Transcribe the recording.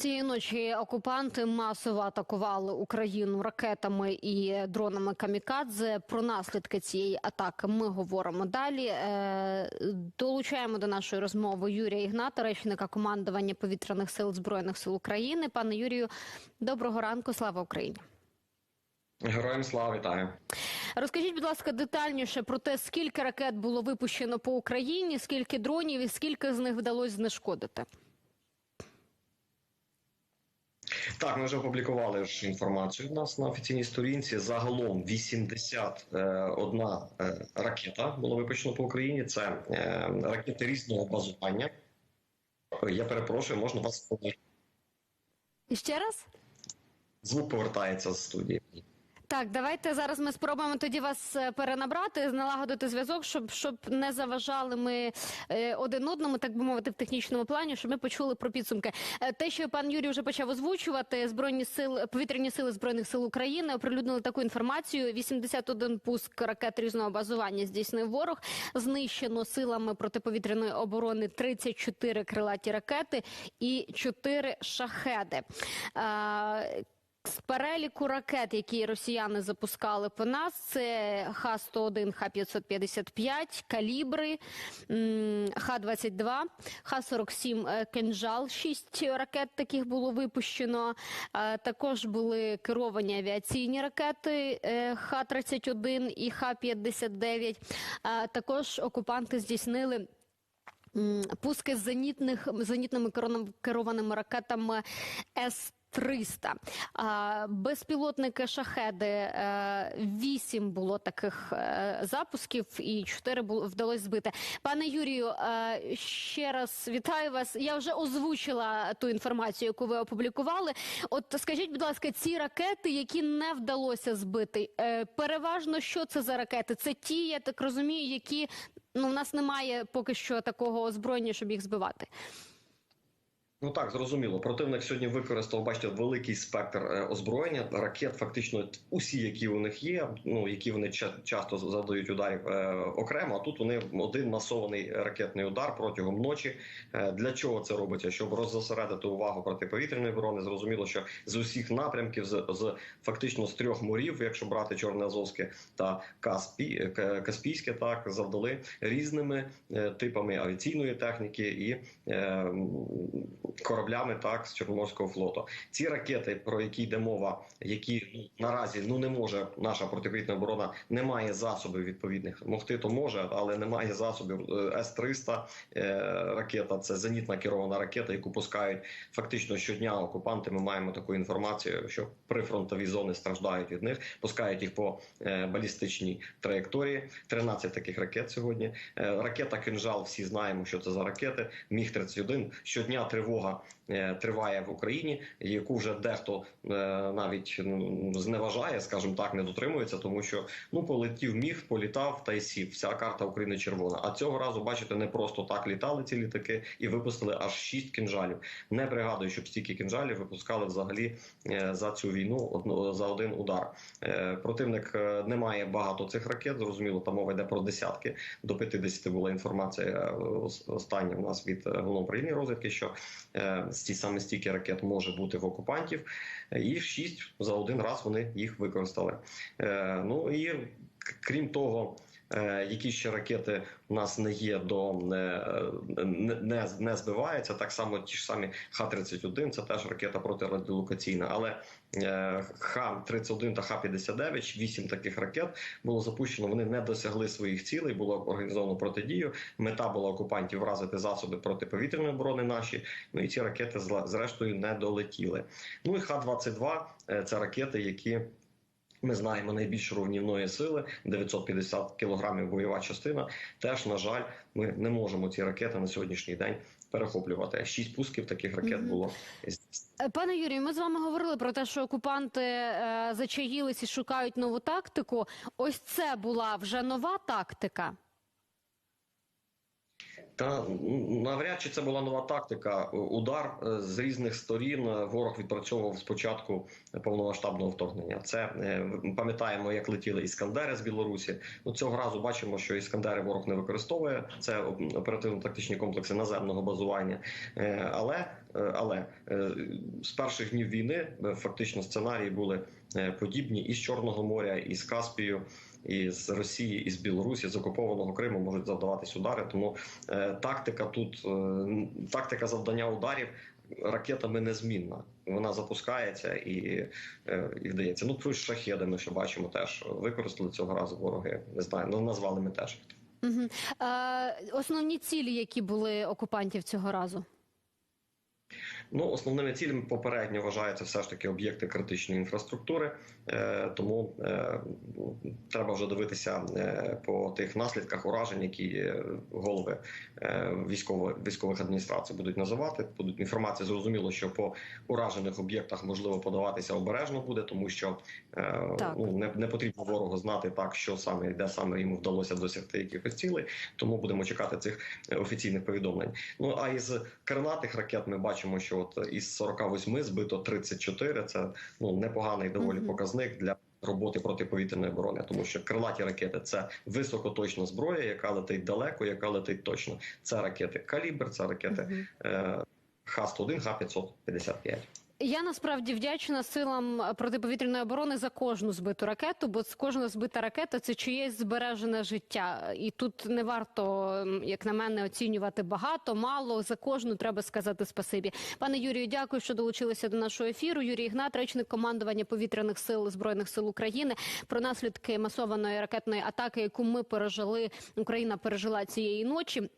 Цієї ночі окупанти масово атакували Україну ракетами і дронами камікадзе. Про наслідки цієї атаки ми говоримо далі. Е, Долучаємо до нашої розмови Юрія Ігната, речника командування повітряних сил збройних сил України. Пане Юрію, доброго ранку. Слава Україні. Героям слава вітаю. Розкажіть, будь ласка, детальніше про те, скільки ракет було випущено по Україні, скільки дронів і скільки з них вдалося знешкодити. Так, ми вже опублікували ж інформацію у нас на офіційній сторінці. Загалом 81 е, ракета було випущено по Україні. Це е, ракети різного базування. Я перепрошую, можна вас І ще раз. звук повертається з студії. Так, давайте зараз ми спробуємо тоді вас е, перенабрати, налагодити зв'язок, щоб щоб не заважали ми е, один одному, так би мовити, в технічному плані, щоб ми почули про підсумки. Е, те, що пан Юрій вже почав озвучувати, збройні сили, повітряні сили збройних сил України оприлюднили таку інформацію: 81 пуск ракет різного базування здійснив ворог. Знищено силами протиповітряної оборони 34 крилаті ракети і 4 шахеди. З переліку ракет, які росіяни запускали по нас, це Х-101, Х-555, калібри, Х-22, Х-47 е, «Кинжал». Шість ракет таких було випущено. Е, Також були керовані авіаційні ракети е, Х-31 і Х-59. Е, Також окупанти здійснили пуски з зенітних зенітними керованими ракетами С. 300. А, Безпілотники шахеди е, вісім було таких е, запусків, і чотири було вдалося збити. Пане Юрію, е, ще раз вітаю вас. Я вже озвучила ту інформацію, яку ви опублікували. От скажіть, будь ласка, ці ракети, які не вдалося збити, е, переважно що це за ракети? Це ті, я так розумію, які ну в нас немає поки що такого озброєння, щоб їх збивати. Ну так, зрозуміло. Противник сьогодні використав, бачите, великий спектр е, озброєння, ракет, фактично усі, які у них є, ну які вони ча- часто завдають ударів е, окремо. А тут вони один масований ракетний удар протягом ночі. Е, для чого це робиться? Щоб роззосередити увагу протиповітряної оборони. Зрозуміло, що з усіх напрямків, з, з фактично з трьох морів, якщо брати Чорне Азовське та Каспі, Каспійське, так завдали різними типами авіаційної техніки і. Е, кораблями так з Чорноморського флоту. Ці ракети, про які йде мова, які ну, наразі ну не може наша протиповітряна оборона не має засобів відповідних. Могти то може, але немає засобів. С 300 ракета це зенітна керована ракета, яку пускають фактично щодня окупанти. Ми маємо таку інформацію, що прифронтові зони страждають від них, пускають їх по е, балістичній траєкторії. 13 таких ракет сьогодні. Е, Ракета кинжал. Всі знаємо, що це за ракети. Міг 31 щодня тривога е, триває в Україні, яку вже дехто е, навіть ну, зневажає, скажімо так, не дотримується, тому що ну полетів міг, політав та й сів. Вся карта України червона. А цього разу, бачите, не просто так літали ці літаки і випустили аж шість кінжалів. Не пригадую, щоб стільки кінжалів випускали взагалі е, за цю війну за один удар. Е, Противник е, не має багато цих ракет. Зрозуміло, там мова йде про десятки. До 50 була інформація е, остання у нас від е, головного управління розвідки, що ті саме стільки ракет може бути в окупантів, і шість за один раз вони їх використали. Е, Ну і крім того. Е, Які ще ракети у нас не є до е, не, не, не збиваються, так само ті ж самі Х-31, це теж ракета протирадіолокаційна, але е, Х-31 та Х-59, вісім таких ракет було запущено. Вони не досягли своїх цілей. Було організовано протидію. Мета була окупантів вразити засоби протиповітряної оборони наші. Ну і ці ракети зрештою не долетіли. Ну і Х-22 е, це ракети, які. Ми знаємо найбільш рівнівної сили 950 кілограмів бойова частина. Теж на жаль, ми не можемо ці ракети на сьогоднішній день перехоплювати. Шість пусків таких ракет було Е, Пане Юрію, ми з вами говорили про те, що окупанти е, зачаїлись і шукають нову тактику. Ось це була вже нова тактика. Та навряд чи це була нова тактика. Удар е, з різних сторін е, ворог відпрацьовував з початку повномасштабного вторгнення. Це е, пам'ятаємо, як летіли іскандери з Білорусі. Ну цього разу бачимо, що іскандери ворог не використовує. Це оперативно-тактичні комплекси наземного базування. Але але з перших днів війни фактично сценарії були подібні і з Чорного моря, і з Каспію. І з Росії, і з Білорусі, з окупованого Криму можуть завдаватись удари. Тому е, тактика тут е, тактика завдання ударів ракетами незмінна. Вона запускається і, е, і вдається. Ну плюс шахеди ми ще бачимо теж використали цього разу вороги. Не знаю, ну назвали ми теж. Угу. Е, основні цілі, які були окупантів цього разу. Ну, основними цілями попередньо вважаються все ж таки об'єкти критичної інфраструктури, е, тому е, треба вже дивитися е, по тих наслідках уражень, які голови військово військових адміністрацій будуть називати. Будуть інформація зрозуміло, що по уражених об'єктах можливо подаватися обережно буде, тому що ну не, не потрібно ворогу знати так, що саме де саме йому вдалося досягти якихось цілей. Тому будемо чекати цих офіційних повідомлень. Ну а із крилатих ракет ми бачимо, що от із 48 збито 34. Це ну непоганий доволі Мгм. показник для. Роботи протиповітряної оборони, тому що крилаті ракети це високоточна зброя, яка летить далеко, яка летить точно. Це ракети калібр, це ракети Мгм. е, Х-101, Х-555. Я насправді вдячна силам протиповітряної оборони за кожну збиту ракету, бо кожна збита ракета це чиєсь збережене життя. І тут не варто, як на мене, оцінювати багато, мало. За кожну треба сказати спасибі. Пане Юрію, дякую, що долучилися до нашого ефіру. Юрій Ігнат, речник командування повітряних сил збройних сил України, про наслідки масованої ракетної атаки, яку ми пережили, Україна пережила цієї ночі.